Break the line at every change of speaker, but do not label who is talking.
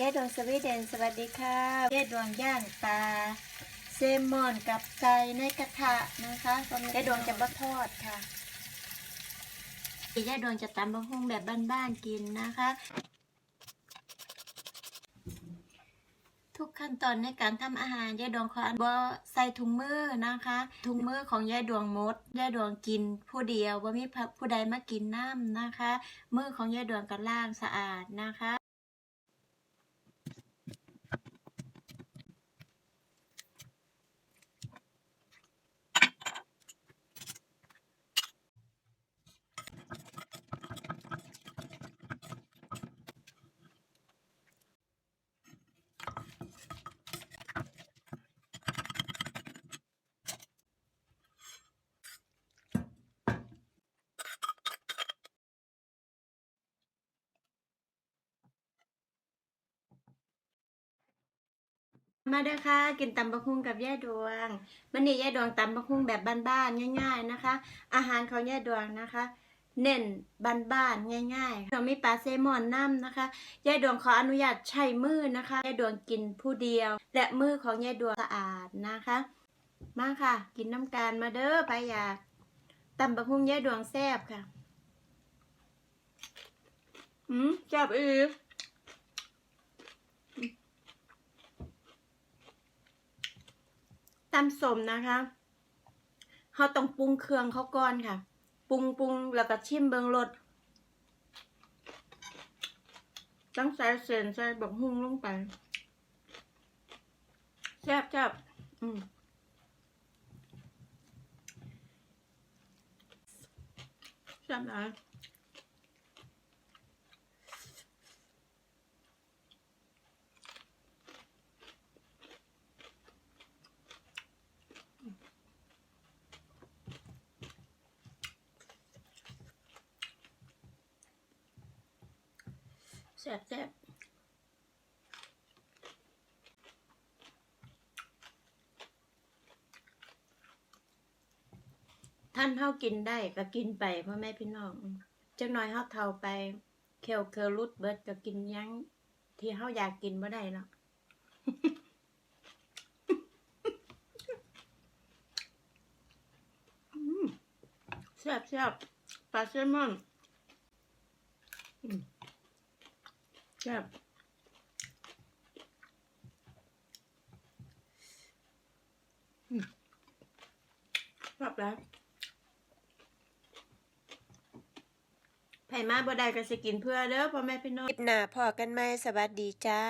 ยายดวงสวีเดนสวัสดีค่ะยายดวงย่างปลาเซลมอนกับไก่ในกระทะนะคะยายดวงจะบะทอดค่ะยายดวงจะตำบะฮุ่งแบบบ้านๆกินนะคะ ทุกขั้นตอนในการทำอาหารยายดวงขอบ่ใส่ถุงมือนะคะ ถุงมือของยายดวงมดยายดวงกินผู้เดียวว่ามีผู้ใดมากินน้ำนะคะ มือของยายดวงก็ล้างสะอาดนะคะ มาเด้อค่ะกินตำบักหุ่งกับย่าดวงมันนี่ย่าดวงตำบักหุ่งแบบบ้านๆง่าย ๆนะคะ อาหารของย่าดวงนะคะ เน้นบ้านๆง่ายๆเรามีปลาเซมอนน้ำนะคะย่าดวงขออนุญาตใช้มือนะคะย่าดวงกินผู้เดียว และมือของย่าดวงสะอาดนะคะ มาค่ะ กินน้ำการมาเด้อไปอยากตำบักหุ่งย่าดวงแซ่บค่ะอืมแซ่บอีก ตำสมนะคะเขาต้องปรุงเครื่องเขาก่อนค่ะ ปรุงปรุงแล้วก็ชิมเบิงรสต้องใส่เส้นใส่บักฮุ่งลงไปแซ่บแซ่บอืมแซ่บนะ แซ่บแซ่บท่านเฮากินได้ก็กินไปพ่อแม่พี่น้องจักหน่อยเฮาเฒ่าไปเคียวเคียวรุดเบิดก็กินยังที่เฮาอยากกินบ่ได้เนาะอืมแซ่บแซ่บปลาแซลมอน ซ่บอืมชอบแล้วไผ่มาบ่ได้ก็สิกินเพื่อเด้อพ่อแม่พี่น้องคลิปหน้าพอกันไหมสวัสดีจ้า